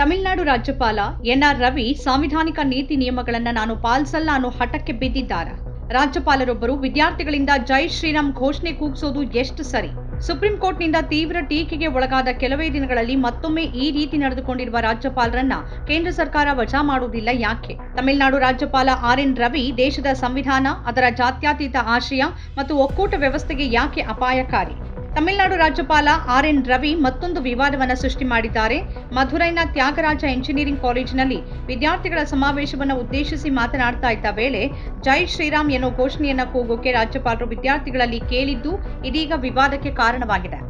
ತಮಿಳುನಾಡು ರಾಜ್ಯಪಾಲ ಎನ್ಆರ್ ರವಿ ಸಾಂವಿಧಾನಿಕ ನೀತಿ ನಿಯಮಗಳನ್ನು ನಾನು ಪಾಲಿಸಲ್ಲ ಅನ್ನೋ ಹಠಕ್ಕೆ ಬಿದ್ದಿದ್ದಾರೆ. ರಾಜ್ಯಪಾಲರೊಬ್ಬರು ವಿದ್ಯಾರ್ಥಿಗಳಿಂದ ಜೈ ಶ್ರೀರಾಮ್ ಘೋಷಣೆ ಕೂಗಿಸೋದು ಎಷ್ಟು ಸರಿ. ಸುಪ್ರೀಂ ಕೋರ್ಟ್ನಿಂದ ತೀವ್ರ ಟೀಕೆಗೆ ಒಳಗಾದ ಕೆಲವೇ ದಿನಗಳಲ್ಲಿ ಮತ್ತೊಮ್ಮೆ ಈ ರೀತಿ ನಡೆದುಕೊಂಡಿರುವ ರಾಜ್ಯಪಾಲರನ್ನ ಕೇಂದ್ರ ಸರ್ಕಾರ ವಜಾ ಮಾಡುವುದಿಲ್ಲ ಯಾಕೆ? ತಮಿಳುನಾಡು ರಾಜ್ಯಪಾಲ ಆರ್ ಎನ್ ರವಿ ದೇಶದ ಸಂವಿಧಾನ, ಅದರ ಜಾತ್ಯತೀತ ಆಶಯ ಮತ್ತು ಒಕ್ಕೂಟ ವ್ಯವಸ್ಥೆಗೆ ಯಾಕೆ ಅಪಾಯಕಾರಿ? ತಮಿಳುನಾಡು ರಾಜ್ಯಪಾಲ ಆರ್ ಎನ್ ರವಿ ಮತ್ತೊಂದು ವಿವಾದವನ್ನು ಸೃಷ್ಟಿ ಮಾಡಿದ್ದಾರೆ. ಮಧುರೈನ ತ್ಯಾಗರಾಜ ಎಂಜಿನಿಯರಿಂಗ್ ಕಾಲೇಜಿನಲ್ಲಿ ವಿದ್ಯಾರ್ಥಿಗಳ ಸಮಾವೇಶವನ್ನು ಉದ್ದೇಶಿಸಿ ಮಾತನಾಡ್ತಾ ಇದ್ದ ವೇಳೆ, ಜೈ ಶ್ರೀರಾಮ್ ಎನ್ನುವ ಘೋಷಣೆಯನ್ನು ಕೂಗೋಕೆ ರಾಜ್ಯಪಾಲರು ವಿದ್ಯಾರ್ಥಿಗಳಲ್ಲಿ ಕೇಳಿದ್ದು ಇದೀಗ ವಿವಾದಕ್ಕೆ ಕಾರಣವಾಗಿದೆ.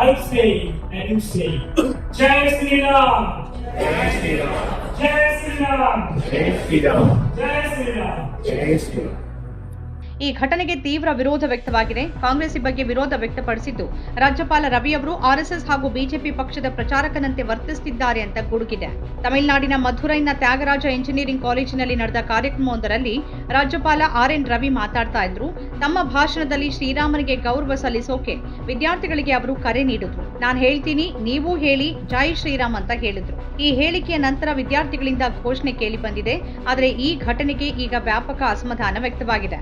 I say and you say, Jai Sri Ram! జై శ్రీరామ్ Jai Sri Ram! జై శ్రీరామ్ Jai Sri Ram! జై శ్రీరామ్ ಈ ಘಟನೆಗೆ ತೀವ್ರ ವಿರೋಧ ವ್ಯಕ್ತವಾಗಿದೆ. ಕಾಂಗ್ರೆಸ್ ಬಗ್ಗೆ ವಿರೋಧ ವ್ಯಕ್ತಪಡಿಸಿದ್ದು, ರಾಜ್ಯಪಾಲ ರವಿ ಅವರು ಆರ್ಎಸ್ಎಸ್ ಹಾಗೂ ಬಿಜೆಪಿ ಪಕ್ಷದ ಪ್ರಚಾರಕನಂತೆ ವರ್ತಿಸುತ್ತಿದ್ದಾರೆ ಅಂತ ಗುಡುಗಿದೆ. ತಮಿಳುನಾಡಿನ ಮಧುರೈನ ತ್ಯಾಗರಾಜ ಎಂಜಿನಿಯರಿಂಗ್ ಕಾಲೇಜಿನಲ್ಲಿ ನಡೆದ ಕಾರ್ಯಕ್ರಮವೊಂದರಲ್ಲಿ ರಾಜ್ಯಪಾಲ ಆರ್ ಎನ್ ರವಿ ಮಾತಾಡ್ತಾ ಇದ್ರು. ತಮ್ಮ ಭಾಷಣದಲ್ಲಿ ಶ್ರೀರಾಮನಿಗೆ ಗೌರವ ಸಲ್ಲಿಸೋಕೆ ವಿದ್ಯಾರ್ಥಿಗಳಿಗೆ ಅವರು ಕರೆ ನೀಡಿದ್ರು. ನಾನು ಹೇಳ್ತೀನಿ, ನೀವು ಹೇಳಿ, ಜೈ ಶ್ರೀರಾಮ್ ಅಂತ ಹೇಳಿದ್ರು. ಈ ಹೇಳಿಕೆಯ ನಂತರ ವಿದ್ಯಾರ್ಥಿಗಳಿಂದ ಘೋಷಣೆ ಕೇಳಿ ಬಂದಿದೆ. ಆದರೆ ಈ ಘಟನೆಗೆ ಈಗ ವ್ಯಾಪಕ ಅಸಮಾಧಾನ ವ್ಯಕ್ತವಾಗಿದೆ.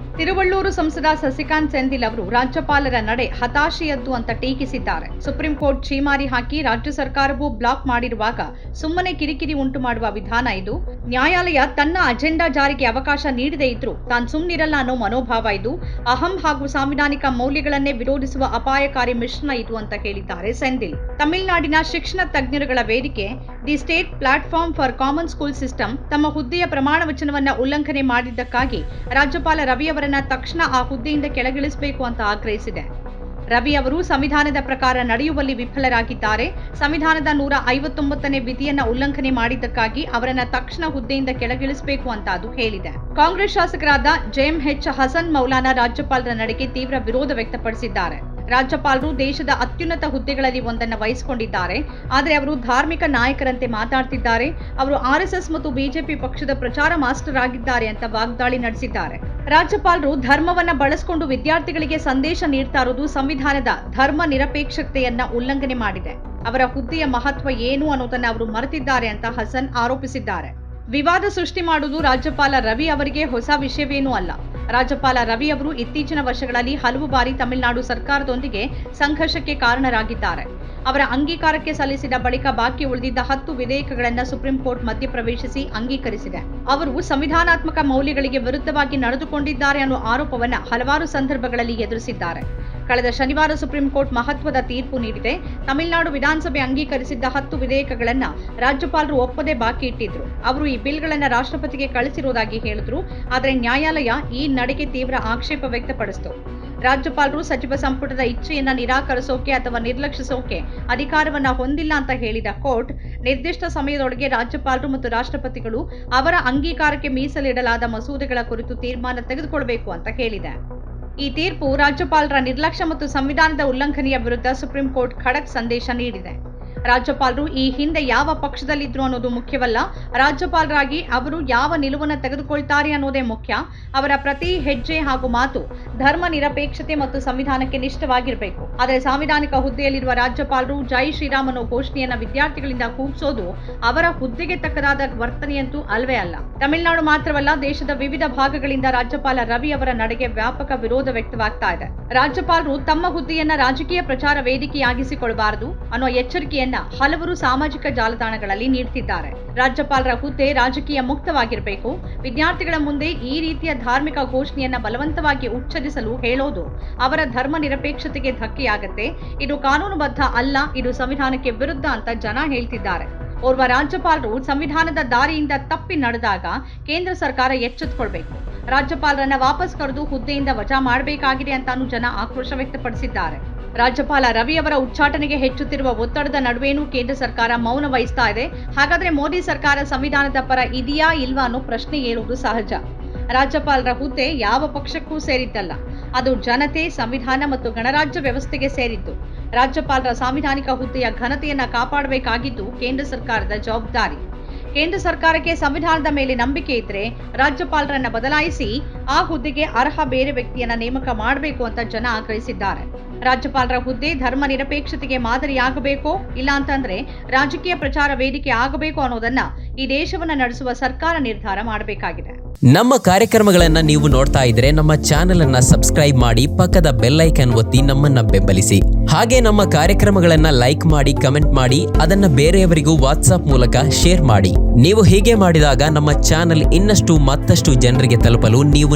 ತಿರುವಳ್ಳೂರು ಸಂಸದ ಸಸಿಕಾಂತ್ ಸೆಂದಿಲ್ ಅವರು ರಾಜ್ಯಪಾಲರ ನಡೆ ಹತಾಶೆಯದ್ದು ಅಂತ ಟೀಕಿಸಿದ್ದಾರೆ. ಸುಪ್ರೀಂ ಕೋರ್ಟ್ ಛೀಮಾರಿ ಹಾಕಿ ರಾಜ್ಯ ಸರ್ಕಾರವು ಬ್ಲಾಕ್ ಮಾಡಿರುವಾಗ ಸುಮ್ಮನೆ ಕಿರಿಕಿರಿ ಉಂಟು ಮಾಡುವ ವಿಧಾನ ಇದು. ನ್ಯಾಯಾಲಯ ತನ್ನ ಅಜೆಂಡಾ ಜಾರಿಗೆ ಅವಕಾಶ ನೀಡದೇ ಇದ್ರೂ ತಾನು ಸುಮ್ಮನಿರಲ್ಲ ಅನ್ನೋ ಮನೋಭಾವ ಇದು. ಅಹಂ ಹಾಗೂ ಸಾಂವಿಧಾನಿಕ ಮೌಲ್ಯಗಳನ್ನೇ ವಿರೋಧಿಸುವ ಅಪಾಯಕಾರಿ ಮಿಶ್ರಣ ಇದು ಅಂತ ಹೇಳಿದ್ದಾರೆ ಸೆಂದಿಲ್. ತಮಿಳುನಾಡಿನ ಶಿಕ್ಷಣ ತಜ್ಞರುಗಳ ವೇದಿಕೆ, the state platform for common school system, ತಮ್ಮ ಹುದ್ದೆಯ ಪ್ರಮಾಣ ವಚನವನ್ನ ಉಲ್ಲಂಘನೆ ಮಾಡಿದ್ದಕ್ಕಾಗಿ ರಾಜ್ಯಪಾಲ ರವಿ ಅವರನ್ನ ತಕ್ಷಣ ಆ ಹುದ್ದೆಯಿಂದ ಕೆಳಗಿಳಿಸಬೇಕು ಅಂತ ಆಗ್ರಹಿಸಿದೆ. ರವಿ ಅವರು ಸಂವಿಧಾನದ ಪ್ರಕಾರ ನಡೆಯುವಲ್ಲಿ ವಿಫಲರಾಗಿದ್ದಾರೆ. ಸಂವಿಧಾನದ ನೂರ ಐವತ್ತೊಂಬತ್ತನೇ ವಿಧಿಯನ್ನ ಉಲ್ಲಂಘನೆ ಮಾಡಿದ್ದಕ್ಕಾಗಿ ಅವರನ್ನ ತಕ್ಷಣ ಹುದ್ದೆಯಿಂದ ಕೆಳಗಿಳಿಸಬೇಕು ಅಂತ ಅದು ಹೇಳಿದೆ. ಕಾಂಗ್ರೆಸ್ ಶಾಸಕರಾದ ಜೆಎಂ ಹೆಚ್ ಹಸನ್ ಮೌಲಾನಾ ರಾಜ್ಯಪಾಲರ ನಡೆಗೆ ತೀವ್ರ ವಿರೋಧ ವ್ಯಕ್ತಪಡಿಸಿದ್ದಾರೆ. ರಾಜ್ಯಪಾಲರು ದೇಶದ ಅತ್ಯುನ್ನತ ಹುದ್ದೆಗಳಲ್ಲಿ ಒಂದನ್ನ ವಹಿಸಿಕೊಂಡಿದ್ದಾರೆ. ಆದರೆ ಅವರು ಧಾರ್ಮಿಕ ನಾಯಕರಂತೆ ಮಾತಾಡ್ತಿದ್ದಾರೆ. ಅವರು ಆರ್ಎಸ್ಎಸ್ ಮತ್ತು ಬಿಜೆಪಿ ಪಕ್ಷದ ಪ್ರಚಾರ ಮಾಸ್ಟರ್ ಆಗಿದ್ದಾರೆ ಅಂತ ವಾಗ್ದಾಳಿ ನಡೆಸಿದ್ದಾರೆ. ರಾಜ್ಯಪಾಲರು ಧರ್ಮವನ್ನ ಬಳಸಿಕೊಂಡು ವಿದ್ಯಾರ್ಥಿಗಳಿಗೆ ಸಂದೇಶ ನೀಡ್ತಾ ಇರೋದು ಸಂವಿಧಾನದ ಧರ್ಮ ನಿರಪೇಕ್ಷತೆಯನ್ನ ಉಲ್ಲಂಘನೆ ಮಾಡಿದೆ. ಅವರ ಹುದ್ದೆಯ ಮಹತ್ವ ಏನು ಅನ್ನೋದನ್ನ ಅವರು ಮರೆತಿದ್ದಾರೆ ಅಂತ ಹಸನ್ ಆರೋಪಿಸಿದ್ದಾರೆ. ವಿವಾದ ಸೃಷ್ಟಿ ಮಾಡುವುದು ರಾಜ್ಯಪಾಲ ರವಿ ಅವರಿಗೆ ಹೊಸ ವಿಷಯವೇನೂ ಅಲ್ಲ. ರಾಜ್ಯಪಾಲ ರವಿ ಅವರು ಇತ್ತೀಚಿನ ವರ್ಷಗಳಲ್ಲಿ ಹಲವು ಬಾರಿ ತಮಿಳುನಾಡು ಸರ್ಕಾರದೊಂದಿಗೆ ಸಂಘರ್ಷಕ್ಕೆ ಕಾರಣರಾಗಿದ್ದಾರೆ. ಅವರ ಅಂಗೀಕಾರಕ್ಕೆ ಸಲ್ಲಿಸಿದ ಬಳಿಕ ಬಾಕಿ ಉಳಿದಿದ್ದ ಹತ್ತು ವಿಧೇಯಕಗಳನ್ನು ಸುಪ್ರೀಂ ಕೋರ್ಟ್ ಮಧ್ಯಪ್ರವೇಶಿಸಿ ಅಂಗೀಕರಿಸಿದೆ. ಅವರು ಸಂವಿಧಾನಾತ್ಮಕ ಮೌಲ್ಯಗಳಿಗೆ ವಿರುದ್ಧವಾಗಿ ನಡೆದುಕೊಂಡಿದ್ದಾರೆ ಅನ್ನೋ ಆರೋಪವನ್ನು ಹಲವಾರು ಸಂದರ್ಭಗಳಲ್ಲಿ ಎದುರಿಸಿದ್ದಾರೆ. ಕಳೆದ ಶನಿವಾರ ಸುಪ್ರೀಂ ಕೋರ್ಟ್ ಮಹತ್ವದ ತೀರ್ಪು ನೀಡಿದೆ. ತಮಿಳುನಾಡು ವಿಧಾನಸಭೆ ಅಂಗೀಕರಿಸಿದ್ದ ಹತ್ತು ವಿಧೇಯಕಗಳನ್ನ ರಾಜ್ಯಪಾಲರು ಒಪ್ಪದೆ ಬಾಕಿ ಇಟ್ಟಿದ್ರು. ಅವರು ಈ ಬಿಲ್ಗಳನ್ನ ರಾಷ್ಟ್ರಪತಿಗೆ ಕಳಿಸಿರುವುದಾಗಿ ಹೇಳಿದ್ರು. ಆದರೆ ನ್ಯಾಯಾಲಯ ಈ ನಡೆಗೆ ತೀವ್ರ ಆಕ್ಷೇಪ ವ್ಯಕ್ತಪಡಿಸಿತು. ರಾಜ್ಯಪಾಲರು ಸಚಿವ ಸಂಪುಟದ ಇಚ್ಛೆಯನ್ನ ನಿರಾಕರಿಸೋಕೆ ಅಥವಾ ನಿರ್ಲಕ್ಷಿಸೋಕೆ ಅಧಿಕಾರವನ್ನ ಹೊಂದಿಲ್ಲ ಅಂತ ಹೇಳಿದ ಕೋರ್ಟ್, ನಿರ್ದಿಷ್ಟ ಸಮಯದೊಳಗೆ ರಾಜ್ಯಪಾಲರು ಮತ್ತು ರಾಷ್ಟ್ರಪತಿಗಳು ಅವರ ಅಂಗೀಕಾರಕ್ಕೆ ಮೀಸಲಿಡಲಾದ ಮಸೂದೆಗಳ ಕುರಿತು ತೀರ್ಮಾನ ತೆಗೆದುಕೊಳ್ಳಬೇಕು ಅಂತ ಹೇಳಿದೆ. ಈ ತೀರ್ಪು ರಾಜ್ಯಪಾಲರ ನಿರ್ಲಕ್ಷ್ಯ ಮತ್ತು ಸಂವಿಧಾನದ ಉಲ್ಲಂಘನೆಯ ವಿರುದ್ಧ ಸುಪ್ರೀಂ ಕೋರ್ಟ್ ಖಡಕ್ ಸಂದೇಶ ನೀಡಿದೆ. ರಾಜ್ಯಪಾಲರು ಈ ಹಿಂದೆ ಯಾವ ಪಕ್ಷದಲ್ಲಿದ್ರು ಅನ್ನೋದು ಮುಖ್ಯವಲ್ಲ. ರಾಜ್ಯಪಾಲರಾಗಿ ಅವರು ಯಾವ ನಿಲುವನ್ನು ತೆಗೆದುಕೊಳ್ತಾರೆ ಅನ್ನೋದೇ ಮುಖ್ಯ. ಅವರ ಪ್ರತಿ ಹೆಜ್ಜೆ ಹಾಗೂ ಮಾತು ಧರ್ಮ ನಿರಪೇಕ್ಷತೆ ಮತ್ತು ಸಂವಿಧಾನಕ್ಕೆ ನಿಷ್ಠವಾಗಿರಬೇಕು. ಆದರೆ ಸಾಂವಿಧಾನಿಕ ಹುದ್ದೆಯಲ್ಲಿರುವ ರಾಜ್ಯಪಾಲರು ಜೈ ಶ್ರೀರಾಮ್ ಅನ್ನೋ ಘೋಷಣೆಯನ್ನ ವಿದ್ಯಾರ್ಥಿಗಳಿಂದ ಕೂಗಿಸೋದು ಅವರ ಹುದ್ದೆಗೆ ತಕ್ಕದಾದ ವರ್ತನೆಯಂತೂ ಅಲ್ವೇ ಅಲ್ಲ. ತಮಿಳುನಾಡು ಮಾತ್ರವಲ್ಲ, ದೇಶದ ವಿವಿಧ ಭಾಗಗಳಿಂದ ರಾಜ್ಯಪಾಲ ರವಿ ಅವರ ನಡೆಗೆ ವ್ಯಾಪಕ ವಿರೋಧ ವ್ಯಕ್ತವಾಗ್ತಾ ಇದೆ. ರಾಜ್ಯಪಾಲರು ತಮ್ಮ ಹುದ್ದೆಯನ್ನ ರಾಜಕೀಯ ಪ್ರಚಾರ ವೇದಿಕೆಯಾಗಿಸಿಕೊಳ್ಳಬಾರದು ಅನ್ನೋ ಎಚ್ಚರಿಕೆಯನ್ನ ಹಲವರು ಸಾಮಾಜಿಕ ಜಾಲತಾಣಗಳಲ್ಲಿ ನೀಡುತ್ತಿದ್ದಾರೆ ರಾಜ್ಯಪಾಲರ ಹುದ್ದೆ ರಾಜಕೀಯ ಮುಕ್ತವಾಗಿರಬೇಕು. ವಿದ್ಯಾರ್ಥಿಗಳ ಮುಂದೆ ಈ ರೀತಿಯ ಧಾರ್ಮಿಕ ಘೋಷಣೆಯನ್ನ ಬಲವಂತವಾಗಿ ಉಚ್ಚರಿಸಲು ಹೇಳೋದು ಅವರ ಧರ್ಮ ನಿರಪೇಕ್ಷತೆಗೆ ಧಕ್ಕೆಯಾಗತ್ತೆ. ಇದು ಕಾನೂನುಬದ್ಧ ಅಲ್ಲ, ಇದು ಸಂವಿಧಾನಕ್ಕೆ ವಿರುದ್ಧ ಅಂತ ಜನ ಹೇಳ್ತಿದ್ದಾರೆ. ಓರ್ವ ರಾಜ್ಯಪಾಲರು ಸಂವಿಧಾನದ ದಾರಿಯಿಂದ ತಪ್ಪಿ ನಡೆದಾಗ ಕೇಂದ್ರ ಸರ್ಕಾರ ಎಚ್ಚೆತ್ತುಕೊಳ್ಬೇಕು ರಾಜ್ಯಪಾಲರನ್ನ ವಾಪಸ್ ಕರೆದು ಹುದ್ದೆಯಿಂದ ವಜಾ ಮಾಡಬೇಕಾಗಿದೆ ಅಂತಾನು ಜನ ಆಕ್ರೋಶ ವ್ಯಕ್ತಪಡಿಸಿದ್ದಾರೆ. ರಾಜ್ಯಪಾಲ ರವಿ ಅವರ ಉಚ್ಚಾಟನೆಗೆ ಹೆಚ್ಚುತ್ತಿರುವ ಒತ್ತಡದ ನಡುವೆಯೂ ಕೇಂದ್ರ ಸರ್ಕಾರ ಮೌನ ವಹಿಸ್ತಾ ಇದೆ. ಹಾಗಾದ್ರೆ ಮೋದಿ ಸರ್ಕಾರ ಸಂವಿಧಾನದ ಪರ ಇದೆಯಾ ಇಲ್ವಾ ಅನ್ನೋ ಪ್ರಶ್ನೆ ಏಳುವುದು ಸಹಜ. ರಾಜ್ಯಪಾಲರ ಹುದ್ದೆ ಯಾವ ಪಕ್ಷಕ್ಕೂ ಸೇರಿದ್ದಲ್ಲ. ಅದು ಜನತೆ, ಸಂವಿಧಾನ ಮತ್ತು ಗಣರಾಜ್ಯ ವ್ಯವಸ್ಥೆಗೆ ಸೇರಿದ್ದು. ರಾಜ್ಯಪಾಲರ ಸಾಂವಿಧಾನಿಕ ಹುದ್ದೆಯ ಘನತೆಯನ್ನ ಕಾಪಾಡಬೇಕಾಗಿದ್ದು ಕೇಂದ್ರ ಸರ್ಕಾರದ ಜವಾಬ್ದಾರಿ. ಕೇಂದ್ರ ಸರ್ಕಾರಕ್ಕೆ ಸಂವಿಧಾನದ ಮೇಲೆ ನಂಬಿಕೆ ಇದ್ರೆ ರಾಜ್ಯಪಾಲರನ್ನ ಬದಲಾಯಿಸಿ ಆ ಹುದ್ದೆಗೆ ಅರ್ಹ ಬೇರೆ ವ್ಯಕ್ತಿಯನ್ನ ನೇಮಕ ಮಾಡಬೇಕು ಅಂತ ಜನ ಆಗ್ರಹಿಸಿದ್ದಾರೆ. ರಾಜ್ಯಪಾಲರ ಹುದ್ದೆ ಧರ್ಮ ನಿರಪೇಕ್ಷತೆಗೆ ಮಾದರಿಯಾಗಬೇಕು ಇಲ್ಲ ಅಂತಂದ್ರೆ ರಾಜಕೀಯ ಪ್ರಚಾರ ವೇದಿಕೆ ಆಗಬೇಕು ಅನ್ನೋದನ್ನ ಈ ದೇಶವನ್ನ ನಡೆಸುವ ಸರ್ಕಾರ ನಿರ್ಧಾರ ಮಾಡಬೇಕಾಗಿದೆ. ನಮ್ಮ ಕಾರ್ಯಕ್ರಮಗಳನ್ನ ನೀವು ನೋಡ್ತಾ ಇದ್ರೆ ನಮ್ಮ ಚಾನೆಲ್ ಅನ್ನ ಸಬ್ಸ್ಕ್ರೈಬ್ ಮಾಡಿ ಪಕ್ಕದ ಬೆಲ್ಲೈಕನ್ ಒತ್ತಿ ನಮ್ಮನ್ನ ಬೆಂಬಲಿಸಿ. ಹಾಗೆ ನಮ್ಮ ಕಾರ್ಯಕ್ರಮಗಳನ್ನ ಲೈಕ್ ಮಾಡಿ, ಕಮೆಂಟ್ ಮಾಡಿ, ಅದನ್ನ ಬೇರೆಯವರಿಗೂ ವಾಟ್ಸ್ಆಪ್ ಮೂಲಕ ಶೇರ್ ಮಾಡಿ. ನೀವು ಹೀಗೆ ಮಾಡಿದಾಗ ನಮ್ಮ ಚಾನೆಲ್ ಇನ್ನಷ್ಟು ಮತ್ತಷ್ಟು ಜನರಿಗೆ ತಲುಪಲು ನೀವು